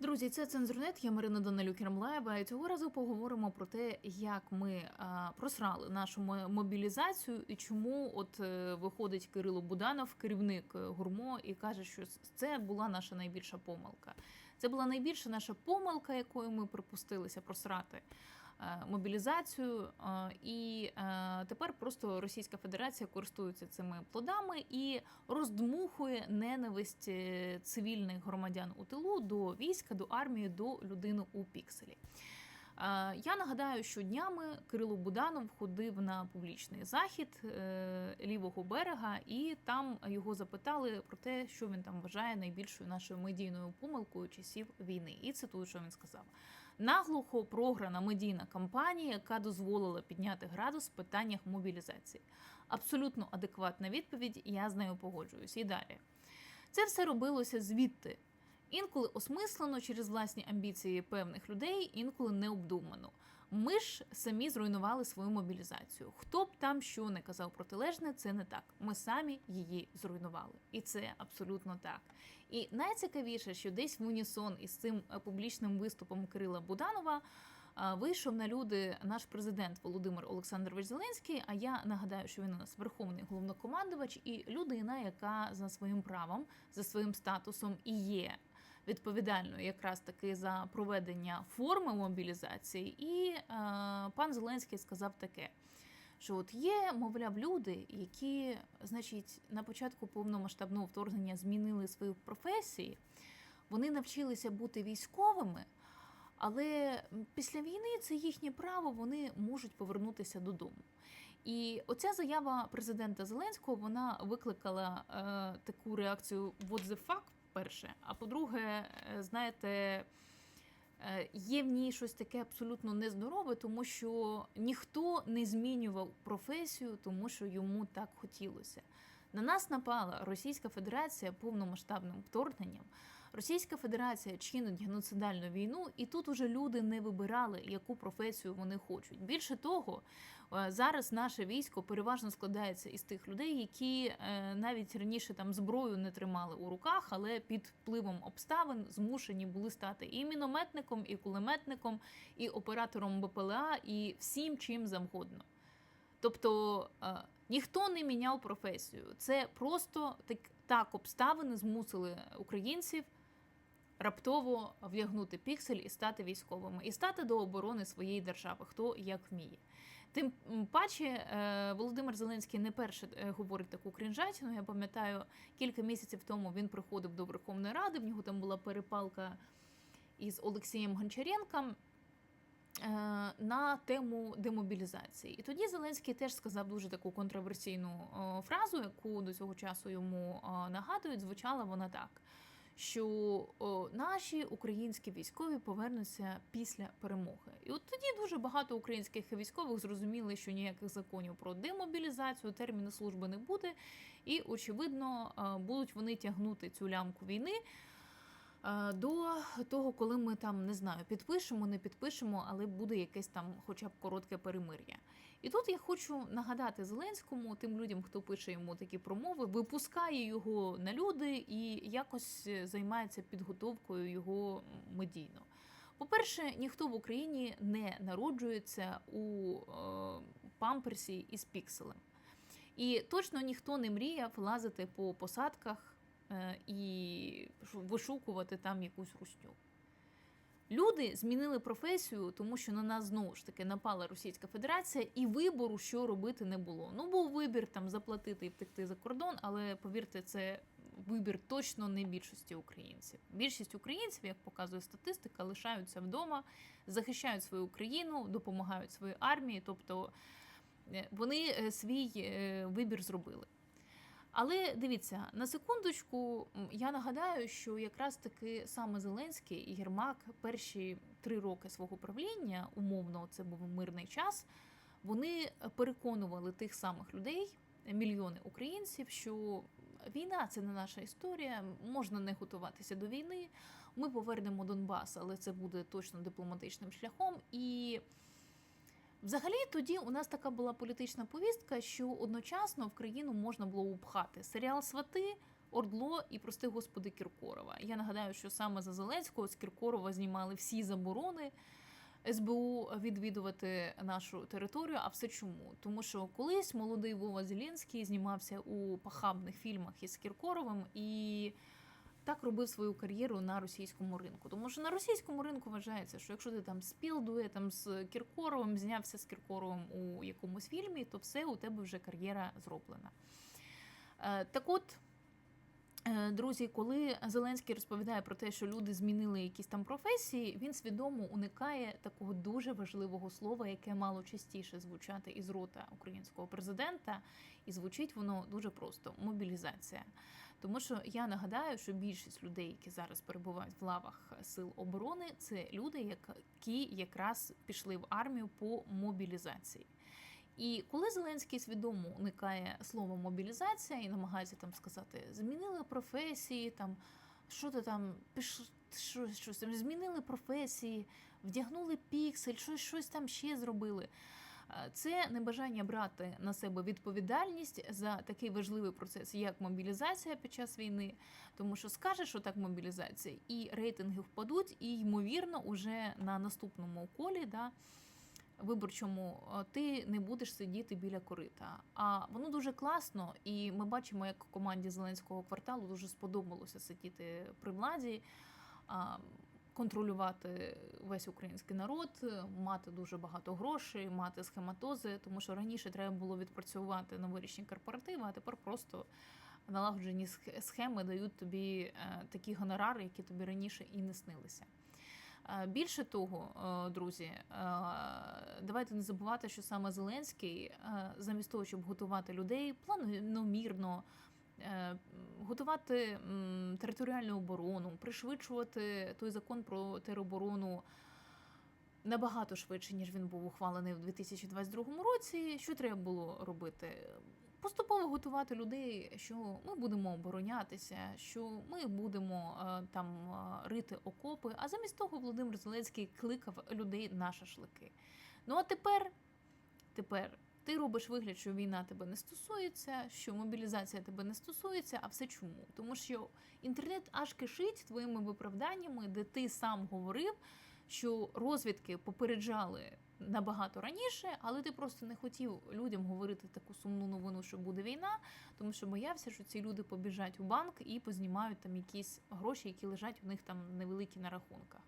Друзі, це цензурнет. Я Марина Данилюк Ремлаєва. І цього разу поговоримо про те, як ми просрали нашу мобілізацію і чому от е, виходить Кирило Буданов, керівник е, гурмо, і каже, що це була наша найбільша помилка. Це була найбільша наша помилка, якою ми припустилися просрати мобілізацію. е, І е, тепер просто Російська Федерація користується цими плодами і роздмухує ненависть е, цивільних громадян у тилу до війська, до армії, до людини у пікселі. Е, Я нагадаю, що днями Кирило Буданов ходив на публічний захід е, лівого берега, і там його запитали про те, що він там вважає найбільшою нашою медійною помилкою часів війни. І цитую, що він сказав: наглухо програна медійна кампанія, яка дозволила підняти градус в питаннях мобілізації. Абсолютно адекватна відповідь, я з нею погоджуюсь. І далі. Це все робилося звідти. Інколи осмислено через власні амбіції певних людей, інколи необдумано. Ми ж самі зруйнували свою мобілізацію. Хто б там що не казав протилежне, це не так. Ми самі її зруйнували, і це абсолютно так. І найцікавіше, що десь в унісон із цим е, публічним виступом Кирила Буданова вийшов на люди наш президент Володимир Олександрович Зеленський. А я нагадаю, що він у нас верховний головнокомандувач і людина, яка за своїм правом, за своїм статусом і є відповідальною якраз таки за проведення форми мобілізації. І е, пан Зеленський сказав таке. Що от є, мовляв, люди, які, значить, на початку повномасштабного вторгнення змінили свої професії, вони навчилися бути військовими, але після війни це їхнє право, вони можуть повернутися додому. І оця заява президента Зеленського вона викликала е, таку реакцію «What the fuck?» Перше. А по-друге, е, знаєте, е, є в ній щось таке абсолютно нездорове, тому що ніхто не змінював професію, тому що йому так хотілося. На нас напала Російська Федерація повномасштабним вторгненням. Російська Федерація чинить геноцидальну війну, і тут уже люди не вибирали, яку професію вони хочуть. Більше того, зараз наше військо переважно складається із тих людей, які е, навіть раніше там зброю не тримали у руках, але під впливом обставин змушені були стати і мінометником, і кулеметником, і оператором БПЛА, і всім чим завгодно. Тобто е, ніхто не міняв професію. Це просто так, так обставини змусили українців раптово вдягнути піксель і стати військовими, і стати до оборони своєї держави, хто як вміє. Тим паче е, Володимир Зеленський не перше е, говорить таку крінжатину. Я пам'ятаю, кілька місяців тому він приходив до Верховної Ради. В нього там була перепалка із Олексієм Гончаренком е, на тему демобілізації. І тоді Зеленський теж сказав дуже таку контроверсійну фразу, яку до цього часу йому нагадують. Звучала вона так. Що наші українські військові повернуться після перемоги, і от тоді дуже багато українських військових зрозуміли, що ніяких законів про демобілізацію, терміни служби не буде, і очевидно будуть вони тягнути цю лямку війни до того, коли ми там не знаю, підпишемо, не підпишемо, але буде якесь там, хоча б коротке перемир'я. І тут я хочу нагадати Зеленському, тим людям, хто пише йому такі промови, випускає його на люди і якось займається підготовкою його медійно. По-перше, ніхто в Україні не народжується у е, памперсі із пікселем. І точно ніхто не мріяв лазити по посадках е, і вишукувати там якусь русню. Люди змінили професію, тому що на нас знову ж таки напала Російська Федерація, і вибору, що робити, не було. Ну, був вибір там заплатити і втекти за кордон, але повірте, це вибір точно не більшості українців. Більшість українців, як показує статистика, лишаються вдома, захищають свою країну, допомагають своїй армії, тобто е, вони е, свій е, вибір зробили. Але дивіться, на секундочку, я нагадаю, що якраз таки саме Зеленський і Єрмак перші три роки свого правління, умовно, це був мирний час. Вони переконували тих самих людей, мільйони українців, що війна це не наша історія, можна не готуватися до війни. Ми повернемо Донбас, але це буде точно дипломатичним шляхом. І Взагалі тоді у нас така була політична повістка, що одночасно в країну можна було упхати серіал Свати, Ордло і прости господи Кіркорова. Я нагадаю, що саме за Зеленського з Кіркорова знімали всі заборони СБУ відвідувати нашу територію. А все чому? Тому що колись молодий Вова Зеленський знімався у пахабних фільмах із Кіркоровим і. Так робив свою кар'єру на російському ринку. Тому що на російському ринку вважається, що якщо ти там з Пілдуєтом, з Кіркоровим, знявся з Кіркоровим у якомусь фільмі, то все у тебе вже кар'єра зроблена. Е, Так от, е, друзі, коли Зеленський розповідає про те, що люди змінили якісь там професії, він свідомо уникає такого дуже важливого слова, яке мало частіше звучати із рота українського президента, і звучить воно дуже просто мобілізація. Тому що я нагадаю, що більшість людей, які зараз перебувають в лавах сил оборони, це люди, які якраз пішли в армію по мобілізації. І коли Зеленський свідомо уникає слова мобілізація і намагається там сказати, змінили професії, там що ти там піш... що, щось там змінили професії, вдягнули піксель, щось, щось там ще зробили. Це небажання брати на себе відповідальність за такий важливий процес, як мобілізація під час війни, тому що скаже, що так мобілізація, і рейтинги впадуть, і ймовірно, уже на наступному колі, да, виборчому, ти не будеш сидіти біля корита. А воно дуже класно, і ми бачимо, як команді Зеленського кварталу дуже сподобалося сидіти при владі. Контролювати весь український народ, мати дуже багато грошей, мати схематози, тому що раніше треба було відпрацювати новорічні корпоративи, а тепер просто налагоджені схеми дають тобі е, такі гонорари, які тобі раніше і не снилися. Е, Більше того, е, друзі, давайте не забувати, що саме Зеленський, замість того, щоб готувати людей планомірно, е, готувати територіальну оборону, пришвидшувати той закон про тероборону набагато швидше, ніж він був ухвалений у 2022 році. Що треба було робити? Поступово готувати людей, що ми будемо оборонятися, що ми будемо е, там е, рити окопи. А замість того Володимир Зеленський кликав людей на шашлики. Ну а тепер, тепер ти робиш вигляд, що війна тебе не стосується, що мобілізація тебе не стосується. А все чому? Тому що інтернет аж кишить твоїми виправданнями, де ти сам говорив, що розвідки попереджали набагато раніше, але ти просто не хотів людям говорити таку сумну новину, що буде війна, тому що боявся, що ці люди побіжать у банк і познімають там якісь гроші, які лежать у них там невеликі на рахунках.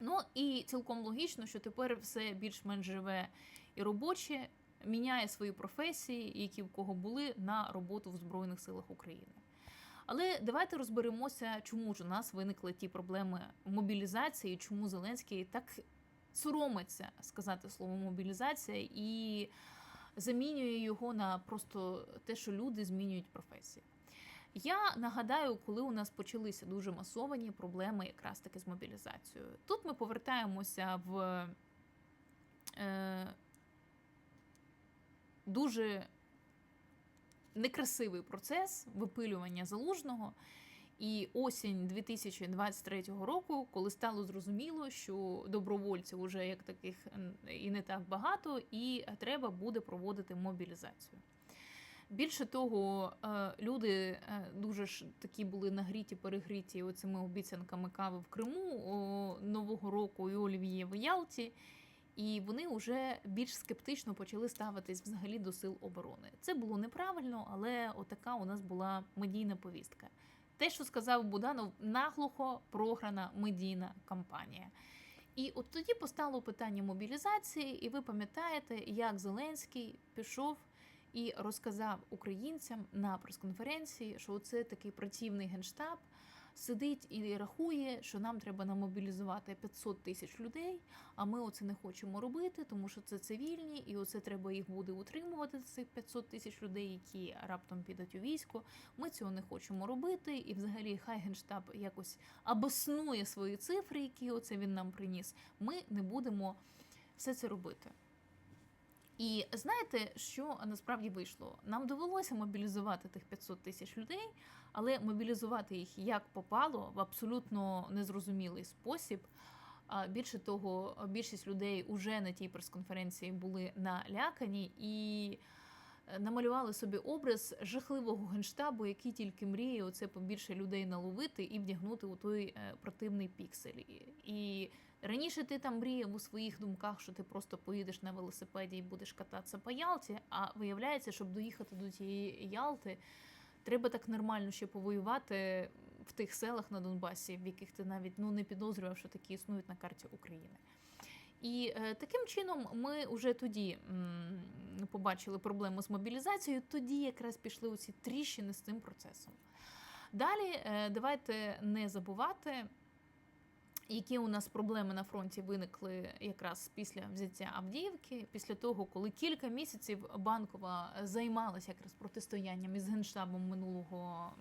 Ну і цілком логічно, що тепер все більш-менш живе і робоче, міняє свої професії, які в кого були, на роботу в Збройних силах України. Але давайте розберемося, чому ж у нас виникли ті проблеми мобілізації, чому Зеленський так соромиться сказати слово мобілізація і замінює його на просто те, що люди змінюють професії. Я нагадаю, коли у нас почалися дуже масовані проблеми якраз таки з мобілізацією. Тут ми повертаємося в е, дуже некрасивий процес випилювання залужного. І осінь 2023 року, коли стало зрозуміло, що добровольців уже як таких і не так багато, і треба буде проводити мобілізацію. Більше того, е, люди е, дуже ж такі були нагріті, перегріті оцими обіцянками кави в Криму Нового року і Олів'є в Ялті. І вони вже більш скептично почали ставитись взагалі до сил оборони. Це було неправильно, але отака у нас була медійна повістка. Те, що сказав Буданов, наглухо програна медійна кампанія. І от тоді постало питання мобілізації, і ви пам'ятаєте, як Зеленський пішов і розказав українцям на прес-конференції, що це такий працівний генштаб сидить і рахує, що нам треба намобілізувати 500 тисяч людей, а ми оце не хочемо робити, тому що це цивільні, і оце треба їх буде утримувати, цих 500 тисяч людей, які раптом підуть у військо. Ми цього не хочемо робити. І взагалі хай генштаб якось обоснує свої цифри, які оце він нам приніс. Ми не будемо все це робити. І знаєте, що насправді вийшло? Нам довелося мобілізувати тих 500 тисяч людей, але мобілізувати їх як попало в абсолютно незрозумілий спосіб. Більше того, більшість людей уже на тій прес-конференції були налякані, і е, намалювали собі образ жахливого генштабу, який тільки мріє оце побільше людей наловити і вдягнути у той е, противний піксель. І- І раніше ти там мріяв у своїх думках, що ти просто поїдеш на велосипеді і будеш кататися по Ялті. А виявляється, щоб доїхати до тієї Ялти, треба так нормально ще повоювати в тих селах на Донбасі, в яких ти навіть ну не підозрював, що такі існують на карті України. І е, таким чином ми вже тоді побачили проблему з мобілізацією, тоді якраз пішли оці тріщини з цим процесом. Далі е, давайте не забувати, які у нас проблеми на фронті виникли якраз після взяття Авдіївки, після того, коли кілька місяців банкова займалася якраз протистоянням із генштабом минулого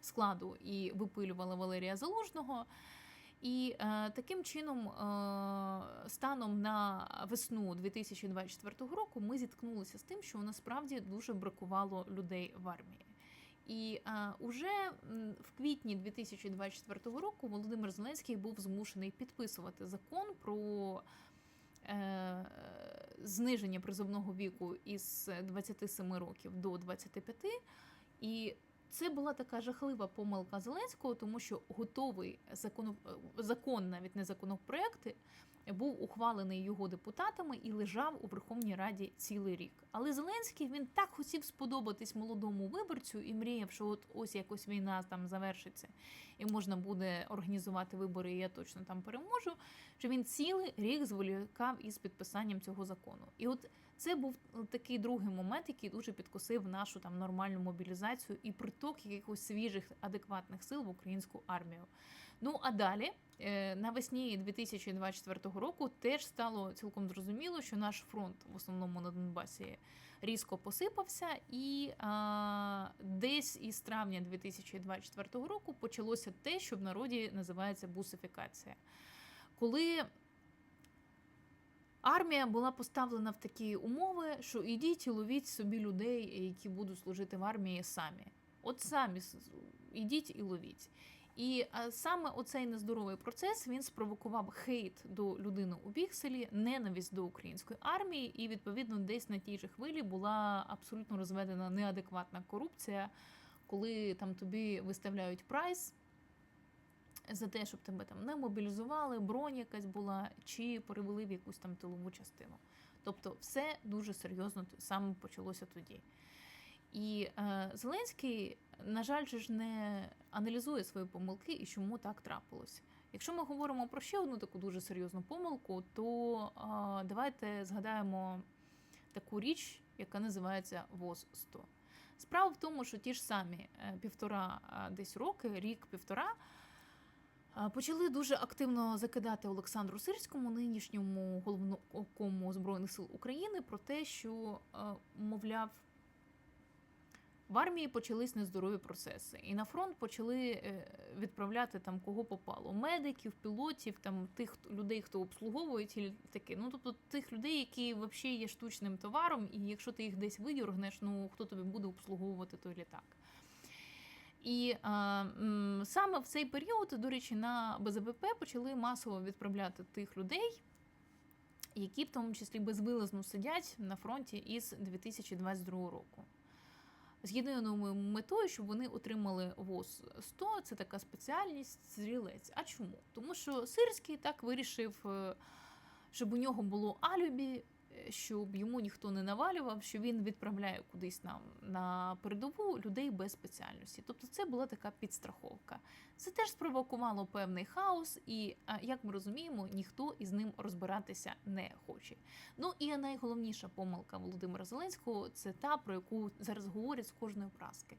складу і випилювала Валерія Залужного. І е, таким чином, е, станом на весну 2024 року, ми зіткнулися з тим, що насправді дуже бракувало людей в армії. І е, уже в квітні 2024 року Володимир Зеленський був змушений підписувати закон про е, зниження призовного віку із 27 років до 25. І це була така жахлива помилка Зеленського, тому що готовий законо... закон, навіть не законопроекти, був ухвалений його депутатами і лежав у Верховній Раді цілий рік. Але Зеленський він так хотів сподобатись молодому виборцю і мріяв, що от ось якось війна там завершиться, і можна буде організувати вибори, і я точно там переможу. Що він цілий рік зволікав із підписанням цього закону. І от це був такий другий момент, який дуже підкосив нашу там нормальну мобілізацію і приток якихось свіжих адекватних сил в українську армію. Ну а далі, е, навесні 2024 року, теж стало цілком зрозуміло, що наш фронт в основному на Донбасі різко посипався, і а, десь із травня 2024 року почалося те, що в народі називається бусифікація. Коли Армія була поставлена в такі умови, що ідіть і ловіть собі людей, які будуть служити в армії самі. От самі ідіть і ловіть. І саме оцей нездоровий процес він спровокував хейт до людини у пікселі, ненависть до української армії, і відповідно десь на тій же хвилі була абсолютно розведена неадекватна корупція, коли там тобі виставляють прайс за те, щоб тебе там не мобілізували, бронь якась була, чи перевели в якусь там тилову частину. Тобто, все дуже серйозно саме почалося тоді. І е, Зеленський, на жаль, ж не аналізує свої помилки і чому так трапилось. Якщо ми говоримо про ще одну таку дуже серйозну помилку, то е, давайте згадаємо таку річ, яка називається ВОЗ 100 Справа в тому, що ті ж самі е, півтора е, десь роки, рік-півтора, е, почали дуже активно закидати Олександру Сирському, нинішньому головнокому Збройних сил України, про те, що, мовляв, в армії почались нездорові процеси, і на фронт почали е, відправляти там кого попало: медиків, пілотів, там тих людей, хто обслуговує ті літаки. Ну тобто тих людей, які взагалі є штучним товаром, і якщо ти їх десь видіргнеш, ну хто тобі буде обслуговувати той літак. І а, саме в цей період, до речі, на БЗВП почали масово відправляти тих людей, які в тому числі безвилазно сидять на фронті із 2022 року. З єдиною метою, щоб вони отримали ВОЗ 100, це така спеціальність стрілець. А чому? Тому що Сирський так вирішив, е, щоб у нього було алюбі, щоб йому ніхто не навалював, що він відправляє кудись нам на передову людей без спеціальності. Тобто це була така підстраховка. Це теж спровокувало певний хаос, і як ми розуміємо, ніхто із ним розбиратися не хоче. Ну і найголовніша помилка Володимира Зеленського це та, про яку зараз говорять з кожної праски.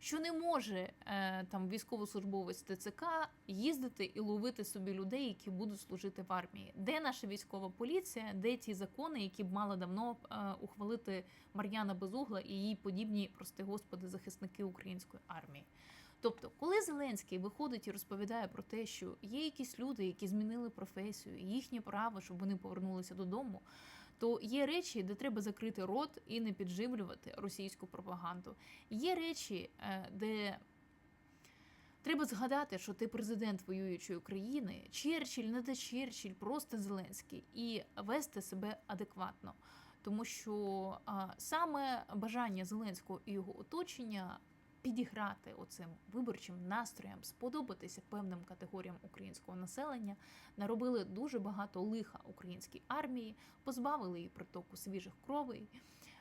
Що не може е, там військовослужбовець ТЦК їздити і ловити собі людей, які будуть служити в армії. Де наша військова поліція, де ті закони, які б мала давно е, ухвалити Мар'яна Безугла і її подібні, прости господи, захисники української армії. Тобто, коли Зеленський виходить і розповідає про те, що є якісь люди, які змінили професію, їхнє право, щоб вони повернулися додому, то є речі, де треба закрити рот і не підживлювати російську пропаганду. Є речі, е, де треба згадати, що ти президент воюючої країни, Черчилль, не де Черчилль, просто Зеленський, і вести себе адекватно. тому що а, саме бажання Зеленського і його оточення підіграти оцим виборчим настроям, сподобатися певним категоріям українського населення, наробили дуже багато лиха українській армії, позбавили її притоку свіжих кровей.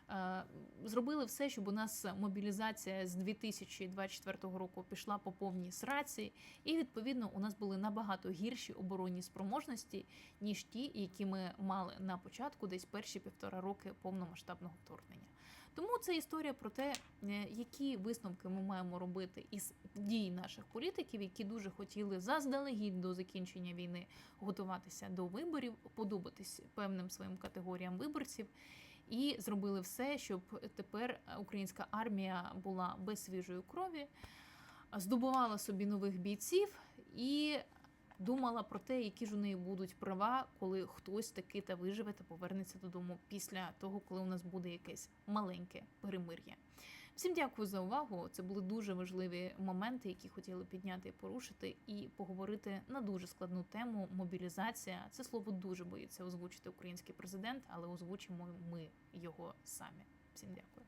Е, Зробили все, щоб у нас мобілізація з 2024 року пішла по повній сраці, і відповідно у нас були набагато гірші оборонні спроможності, ніж ті, які ми мали на початку, десь перші півтора роки повномасштабного вторгнення. Тому це історія про те, е, які висновки ми маємо робити із дій наших політиків, які дуже хотіли заздалегідь до закінчення війни готуватися до виборів, подобатись певним своїм категоріям виборців. І зробили все, щоб тепер українська армія була без свіжої крові, здобувала собі нових бійців і думала про те, які ж у неї будуть права, коли хтось таки та виживе та повернеться додому після того, коли у нас буде якесь маленьке перемир'я. Всім дякую за увагу. Це були дуже важливі моменти, які хотіли підняти і порушити, і поговорити на дуже складну тему. Мобілізація це слово дуже боїться озвучити український президент, але озвучимо ми його самі. Всім дякую.